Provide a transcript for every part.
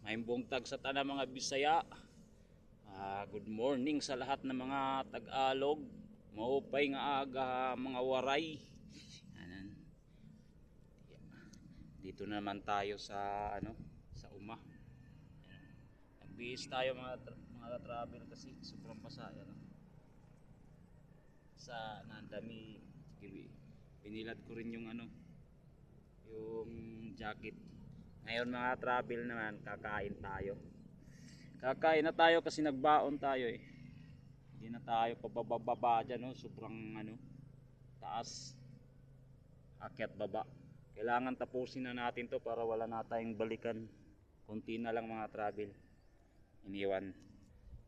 May buntag sa tanang mga Bisaya. Ah, good morning sa lahat ng mga Tagalog. Maupay nga aga mga waray. Anan. Dito naman tayo sa ano, sa Uma. Nagbihis tayo mga tra- mga travel kasi sobrang pasaya no. Sa nandami pinilad ko rin yung ano yung jacket. Ngayon mga travel naman, kakain tayo. Kakain na tayo kasi nagbaon tayo eh. Hindi na tayo pabababa dyan, no? sobrang ano, taas. Akyat baba. Kailangan tapusin na natin to para wala na tayong balikan. Konti na lang mga travel. Iniwan.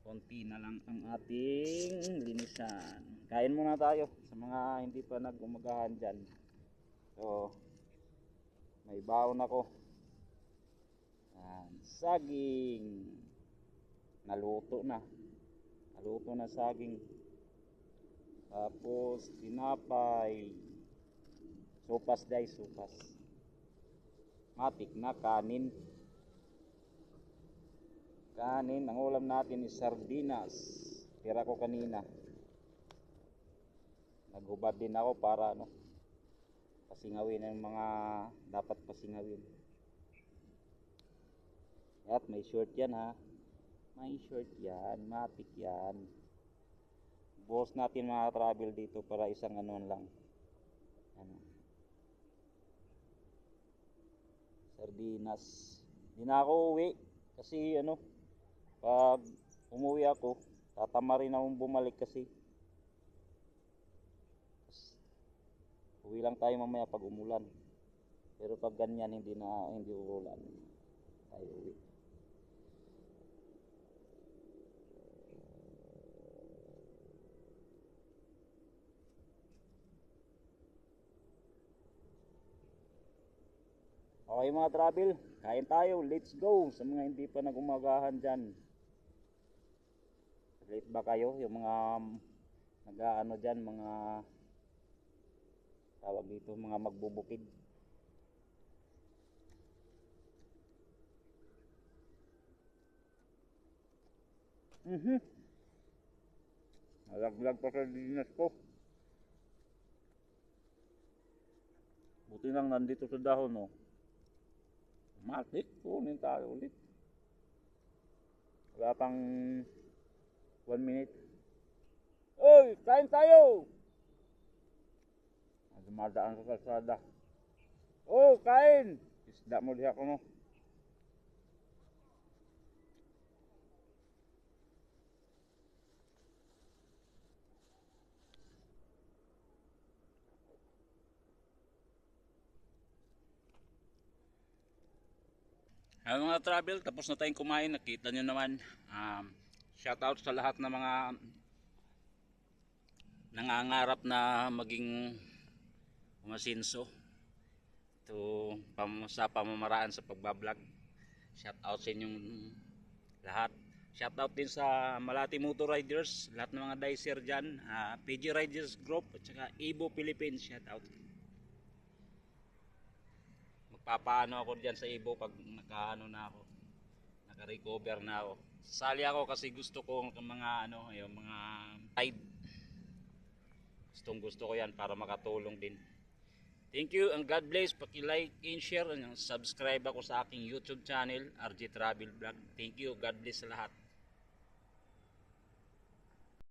Konti na lang ang ating linisan. Kain muna tayo sa mga hindi pa nagumagahan dyan. So, may baon ako. Yan, saging. Naluto na. Naluto na saging. Tapos tinapay. Sopas day, sopas. Matik na kanin. Kanin, ang ulam natin is sardinas. Tira ko kanina. Nagubad din ako para ano, pasingawin ang mga dapat pasingawin. At may short yan ha. May short yan, matik yan. Boss natin mga travel dito para isang ano lang. Ano. Sardinas. Di na ako uwi kasi ano pag umuwi ako tatama rin akong bumalik kasi Uwi lang tayo mamaya pag umulan. Pero pag ganyan hindi na hindi uulan. Tayo uwi. Okay mga travel, kain tayo. Let's go sa mga hindi pa nagumagahan dyan. Late ba kayo? Yung mga nag-ano dyan, mga tawag dito mga magbubukid mhm nalaglag pa sa dinas ko buti lang nandito sa dahon no matik kunin tayo ulit wala pang 1 minute Oy, kain tayo! Dumadaan sa kalsada. Oh, kain! Isda mo diha ko no. Ang mga travel, tapos na tayong kumain, nakita nyo naman. Um, shout out sa lahat ng mga nangangarap na maging umasinso to pam sa pamamaraan sa pagbablog. Shout out sa inyong lahat. Shout out din sa Malati Motor Riders lahat ng mga dicer dyan uh, PG Riders Group at saka Ibo Philippines. Shout out magpapaano ako dyan sa Ibo pag nakaano na ako naka-recover na ako sali ako kasi gusto ko ng mga ano yung mga ride gustong gusto ko yan para makatulong din Thank you and God bless. Paki-like and share and subscribe ako sa aking YouTube channel, RJ Travel Vlog. Thank you. God bless lahat.